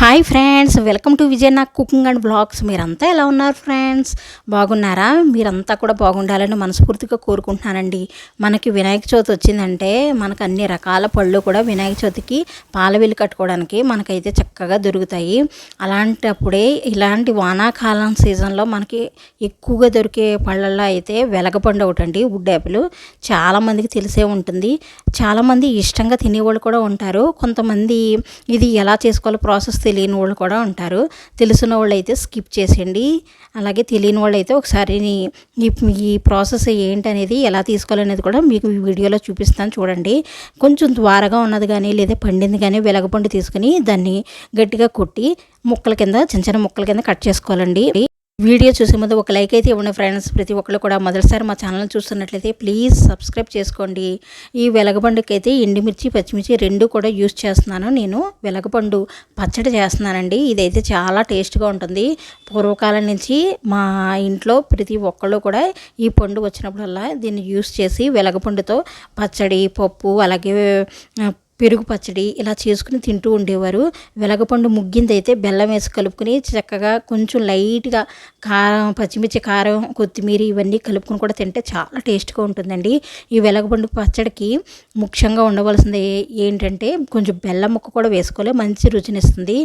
Hi friends welcome to Vijay నా cooking and blogs. మీరంతా ఎలా ఉన్నారు ఫ్రెండ్స్? బాగున్నారా? మీరంతా కూడా బాగుండాలని మనస్ఫూర్తిగా కోరుకుంటున్నానండి. మనకి వినాయక చవితి వచ్చిందంటే మనకు అన్ని రకాల పళ్ళు కూడా వినాయక చవితికి పాలవెల్లి కట్టుకోవడానికి మనకైతే చక్కగా దొరుకుతాయి. అలాంటప్పుడే ఇలాంటి వానాకాలం సీజన్లో మనకి ఎక్కువగా దొరికే పళ్ళల్లో అయితే వెలగపండు ఒకటండి వుడ్ యాపిల్. చాలామందికి తెలిసే ఉంటుంది. చాలామంది ఇష్టంగా తినేవాళ్ళు కూడా ఉంటారు. కొంతమంది ఇది ఎలా చేసుకోవాలో ప్రాసెస్ తెలియని వాళ్ళు కూడా ఉంటారు. తెలిసిన వాళ్ళు అయితే స్కిప్ చేసేయండి. అలాగే తెలియని వాళ్ళు అయితే ఒకసారి ఈ ఈ ప్రాసెస్ ఏంటి అనేది ఎలా తీసుకోవాలనేది కూడా మీకు ఈ వీడియోలో చూపిస్తాను చూడండి. కొంచెం ద్వారగా ఉన్నది కానీ లేదా పండింది కానీ వెలగపండు తీసుకుని దాన్ని గట్టిగా కొట్టి ముక్కల కింద చిన్న చిన్న ముక్కల కింద కట్ చేసుకోవాలండి. వీడియో చూసే ముందు ఒక లైక్ అయితే ఇవ్వండి ఫ్రెండ్స్. ప్రతి ఒక్కరు కూడా మొదటిసారి మా ఛానల్ చూస్తున్నట్లయితే ప్లీజ్ సబ్స్క్రైబ్ చేసుకోండి. ఈ వెలగపండుకి అయితే ఎండుమిర్చి పచ్చిమిర్చి రెండు కూడా యూస్ చేస్తున్నాను. నేను వెలగపండు పచ్చడి చేస్తున్నానండి. ఇదైతే చాలా టేస్ట్గా ఉంటుంది. పూర్వకాలం నుంచి మా ఇంట్లో ప్రతి ఒక్కళ్ళు కూడా ఈ పండు వచ్చినప్పుడల్లా దీన్ని యూస్ చేసి వెలగపండుతో పచ్చడి పప్పు అలాగే పెరుగు పచ్చడి ఇలా చేసుకుని తింటూ ఉండేవారు. వెలగపండు ముగ్గిందైతే బెల్లం వేసి కలుపుకుని చక్కగా కొంచెం లైట్గా కారం పచ్చిమిర్చి కారం కొత్తిమీర ఇవన్నీ కలుపుకుని కూడా తింటే చాలా టేస్ట్గా ఉంటుందండి. ఈ వెలగపండు పచ్చడికి ముఖ్యంగా ఉండవలసింది ఏంటంటే కొంచెం బెల్లం ముక్క కూడా వేసుకోవాలి. మంచి రుచినిస్తుంది.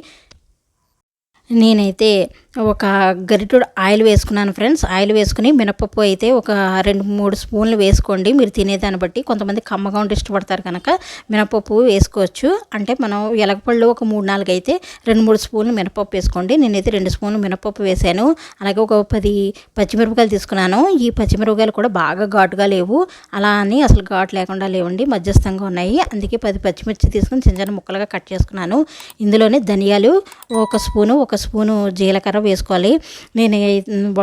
నేనైతే ఒక గరిటెడు ఆయిల్ వేసుకున్నాను ఫ్రెండ్స్. ఆయిల్ వేసుకుని మినపప్పు అయితే ఒక రెండు మూడు స్పూన్లు వేసుకోండి. మీరు తినేదాన్ని బట్టి కొంతమంది కమ్మగా ఉంటే ఇష్టపడతారు కనుక మినపప్పు వేసుకోవచ్చు. అంటే మనం ఎలగపళ్ళు ఒక మూడు నాలుగు అయితే రెండు మూడు స్పూన్లు మినపప్పు వేసుకోండి. నేనైతే రెండు స్పూన్లు మినపప్పు వేసాను అలాగే ఒక పది పచ్చిమిరపకాయలు తీసుకున్నాను. ఈ పచ్చిమిరపకాయలు కూడా బాగా ఘాటుగా లేవు. అలా అని అసలు ఘాటు లేకుండా లేవండి. మధ్యస్థంగా ఉన్నాయి. అందుకే పది పచ్చిమిర్చి తీసుకుని చిన్న చిన్న ముక్కలుగా కట్ చేసుకున్నాను. ఇందులోనే ధనియాలు ఒక స్పూను ఒక స్పూను జీలకర్ర వేసుకోవాలి. నేను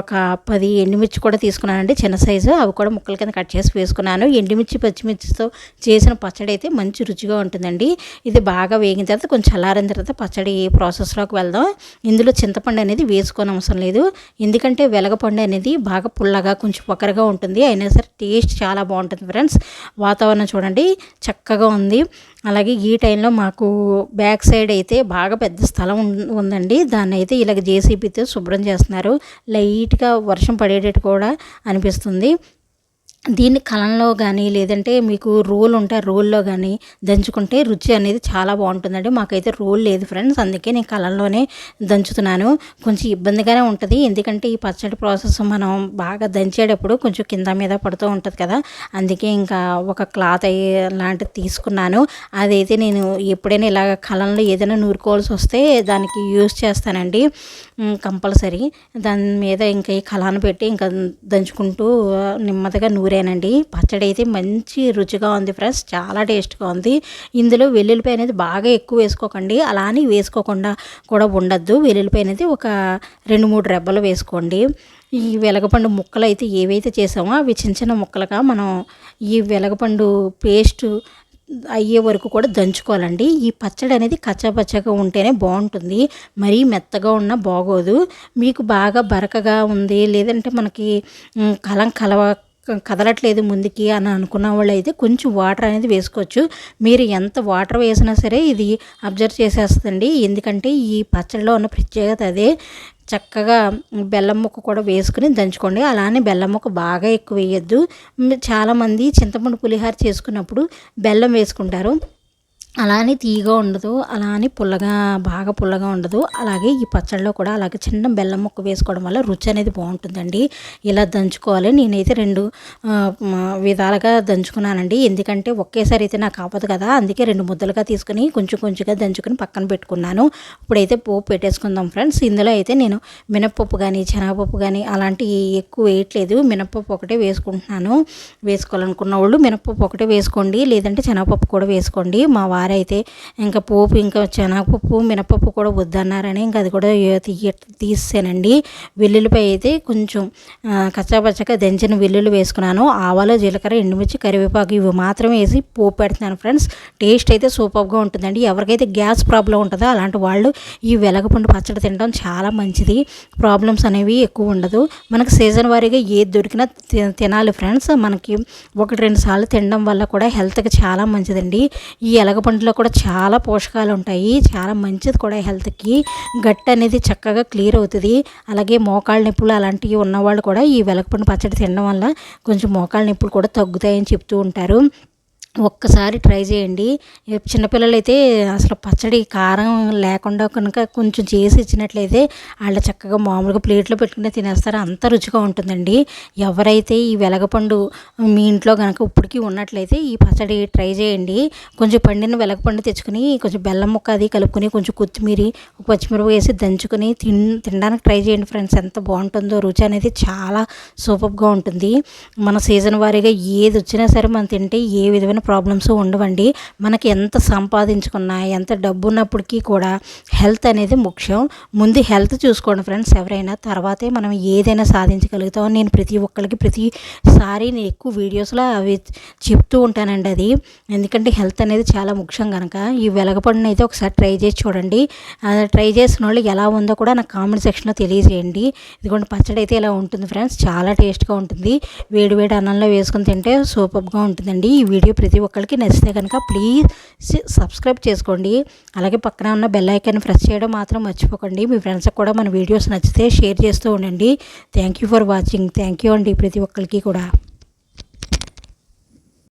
ఒక పది ఎండుమిర్చి కూడా తీసుకున్నానండి. చిన్న సైజు. అవి కూడా ముక్కల కింద కట్ చేసి వేసుకున్నాను. ఎండుమిర్చి పచ్చిమిర్చితో చేసిన పచ్చడి అయితే మంచి రుచిగా ఉంటుందండి. ఇది బాగా వేగిన తర్వాత కొంచెం చల్లారిన తర్వాత పచ్చడి ప్రాసెస్లోకి వెళ్దాం. ఇందులో చింతపండు అనేది వేసుకోని అవసరం లేదు. ఎందుకంటే వెలగపండు అనేది బాగా పుల్లగా కొంచెం పొకరగా ఉంటుంది. అయినా సరే టేస్ట్ చాలా బాగుంటుంది ఫ్రెండ్స్. వాతావరణం చూడండి చక్కగా ఉంది. అలాగే ఈ టైంలో మాకు బ్యాక్ సైడ్ అయితే బాగా పెద్ద స్థలం ఉందండి. దాన్ని అయితే ఇలాగ జేసీబీతో శుభ్రం చేస్తున్నారు. లైట్గా వర్షం పడేటట్టు కూడా అనిపిస్తుంది. దీన్ని కలంలో కానీ లేదంటే మీకు రోల్ ఉంటే రోల్లో కానీ దంచుకుంటే రుచి అనేది చాలా బాగుంటుందండి. మాకైతే రోల్ లేదు ఫ్రెండ్స్ అందుకే నేను కలంలోనే దంచుతున్నాను. కొంచెం ఇబ్బందిగానే ఉంటుంది ఎందుకంటే ఈ పచ్చడి ప్రాసెస్ మనం బాగా దంచేటప్పుడు కొంచెం కింద మీద పడుతూ ఉంటుంది కదా. అందుకే ఇంకా ఒక క్లాత్ లాంటిది తీసుకున్నాను. అదైతే నేను ఎప్పుడైనా ఇలాగ కలంలో ఏదైనా నూరుకోవాల్సి వస్తే దానికి యూస్ చేస్తానండి. కంపల్సరీ. దాని మీద ఇంకా ఈ కళాన్ని పెట్టి ఇంకా దంచుకుంటూ నెమ్మదిగా నూరు నూరేనండి పచ్చడి అయితే మంచి రుచిగా ఉంది ఫ్రెండ్స్. చాలా టేస్ట్గా ఉంది. ఇందులో వెల్లుల్లిపాయ అనేది బాగా ఎక్కువ వేసుకోకండి. అలా అని వేసుకోకుండా కూడా ఉండద్దు. వెల్లుల్లిపాయ అనేది ఒక రెండు మూడు రెబ్బలు వేసుకోండి. ఈ వెలగపండు ముక్కలు అయితే ఏవైతే చేసామో అవి చిన్న చిన్న ముక్కలుగా మనం ఈ వెలగపండు పేస్ట్ అయ్యే వరకు కూడా దంచుకోవాలండి. ఈ పచ్చడి అనేది కచ్చపచ్చగా ఉంటేనే బాగుంటుంది. మరీ మెత్తగా ఉన్నా బాగోదు. మీకు బాగా బరకగా ఉంది. లేదంటే మనకి కలం కలవ కదలట్లేదు ముందుకి అని అనుకున్న వాళ్ళు అయితే కొంచెం వాటర్ అనేది వేసుకోవచ్చు. మీరు ఎంత వాటర్ వేసినా సరే ఇది అబ్జర్వ్ చేసేస్తుంది ఎందుకంటే ఈ పచ్చడిలో ఉన్న ప్రత్యేకత అదే. చక్కగా బెల్లం ముక్క కూడా వేసుకుని దంచుకోండి. అలానే బెల్లం ముక్క బాగా ఎక్కువ వేయద్దు. చాలామంది చింతపండు పులిహార చేసుకున్నప్పుడు బెల్లం వేసుకుంటారు. అలా అని తీగా ఉండదు అలా అని పుల్లగా బాగా పుల్లగా ఉండదు. అలాగే ఈ పచ్చడిలో కూడా అలాగే చిన్న బెల్లం ముక్క వేసుకోవడం వల్ల రుచి అనేది బాగుంటుందండి. ఇలా దంచుకోవాలి. నేనైతే రెండు విధాలుగా దంచుకున్నానండి. ఎందుకంటే ఒకేసారి అయితే నాకు అవ్వదు కదా. అందుకే రెండు ముద్దలుగా తీసుకుని కొంచెం కొంచెంగా దంచుకొని పక్కన పెట్టుకున్నాను. ఇప్పుడైతే పోపు పెట్టేసుకుందాం ఫ్రెండ్స్. ఇందులో అయితే నేను మినప్పప్పు కానీ శనగపప్పు కానీ అలాంటివి ఎక్కువ వేయట్లేదు. మినప్పప్పు ఒకటే వేసుకుంటున్నాను. వేసుకోవాలనుకున్న వాళ్ళు మినప్పప్పు ఒకటే వేసుకోండి. లేదంటే శనగపప్పు కూడా వేసుకోండి. మా వారైతే ఇంకా పోపు ఇంకా శనగపప్పు మినపప్పు కూడా వద్దన్నారని ఇంకా అది కూడా తీయ తీసానండి వెల్లుల్లిపై అయితే కొంచెం కచ్చాపచ్చగా దంచిన వెల్లుల్లి వేసుకున్నాను. ఆవాలు జీలకర్ర ఎండుమిర్చి కరివేపాకు ఇవి మాత్రమే వేసి పోపు పెడుతున్నాను ఫ్రెండ్స్. టేస్ట్ అయితే సూపర్గా ఉంటుందండి. ఎవరికైతే గ్యాస్ ప్రాబ్లం ఉంటుందో అలాంటి వాళ్ళు ఈ వెలగపండు పచ్చడి తినడం చాలా మంచిది. ప్రాబ్లమ్స్ అనేవి ఎక్కువ ఉండదు. మనకు సీజన్ వారీగా ఏది దొరికినా తినాలి ఫ్రెండ్స్. మనకి ఒకటి రెండు సార్లు తినడం వల్ల కూడా హెల్త్కి చాలా మంచిదండి. ఈ ఎలగపండు వెలగపండులో కూడా చాలా పోషకాలు ఉంటాయి. చాలా మంచిది కూడా హెల్త్కి. గట్ అనేది చక్కగా క్లియర్ అవుతుంది. అలాగే మోకాళ్ళ నొప్పులు అలాంటివి ఉన్నవాళ్ళు కూడా ఈ వెలగపండు పచ్చడి తినడం వల్ల కొంచెం మోకాళ్ళ నొప్పులు కూడా తగ్గుతాయని చెప్తూ ఉంటారు. ఒక్కసారి ట్రై చేయండి. చిన్నపిల్లలు అయితే అసలు పచ్చడి కారం లేకుండా కనుక కొంచెం చేసి ఇచ్చినట్లయితే వాళ్ళు చక్కగా మామూలుగా ప్లేట్లో పెట్టుకుని తినేస్తారు. అంత రుచిగా ఉంటుందండి. ఎవరైతే ఈ వెలగపండు మీ ఇంట్లో కనుక ఇప్పటికీ ఉన్నట్లయితే ఈ పచ్చడి ట్రై చేయండి. కొంచెం పండిన వెలగపండు తెచ్చుకుని కొంచెం బెల్లం ముక్క అది కలుపుకొని కొంచెం కొత్తిమీర పచ్చిమిరప వేసి దంచుకొని తిన్ తినడానికి ట్రై చేయండి ఫ్రెండ్స్. ఎంత బాగుంటుందో రుచి అనేది చాలా సూపర్గా ఉంటుంది. మన సీజన్ వారీగా ఏది వచ్చినా సరే మనం తింటే ఏ విధమైన ప్రాబ్లమ్స్ ఉండవండి. మనకి ఎంత సంపాదించుకున్నా ఎంత డబ్బు ఉన్నప్పటికీ కూడా హెల్త్ అనేది ముఖ్యం. ముందు హెల్త్ చూసుకోండి ఫ్రెండ్స్ ఎవరైనా తర్వాతే మనం ఏదైనా సాధించగలుగుతాం నేను ప్రతి ఒక్కరికి ప్రతిసారి నేను ఎక్కువ వీడియోస్లో అవి చెప్తూ ఉంటానండి అది. ఎందుకంటే హెల్త్ అనేది చాలా ముఖ్యం కనుక ఈ వెలగపడిన అయితే ఒకసారి ట్రై చేసి చూడండి. ట్రై చేసిన వాళ్ళు ఎలా ఉందో కూడా నాకు కామెంట్ సెక్షన్లో తెలియజేయండి. ఇదిగోండి పచ్చడి అయితే ఇలా ఉంటుంది ఫ్రెండ్స్ చాలా టేస్ట్గా ఉంటుంది. వేడి వేడి అన్నంలో వేసుకుని తింటే సూపర్గా ఉంటుందండి. ఈ వీడియో ప్రతి ఒక్కరికి నచ్చితే కనుక ప్లీజ్ సబ్స్క్రైబ్ చేసుకోండి. అలాగే పక్కన ఉన్న బెల్ ఐకాన్ ప్రెస్ చేయడం మాత్రం మర్చిపోకండి. మీ ఫ్రెండ్స్కి కూడా మన వీడియోస్ నచ్చితే షేర్ చేస్తూ ఉండండి. Thank you for watching thank you అండి. ప్రతి ఒక్కరికి కూడా.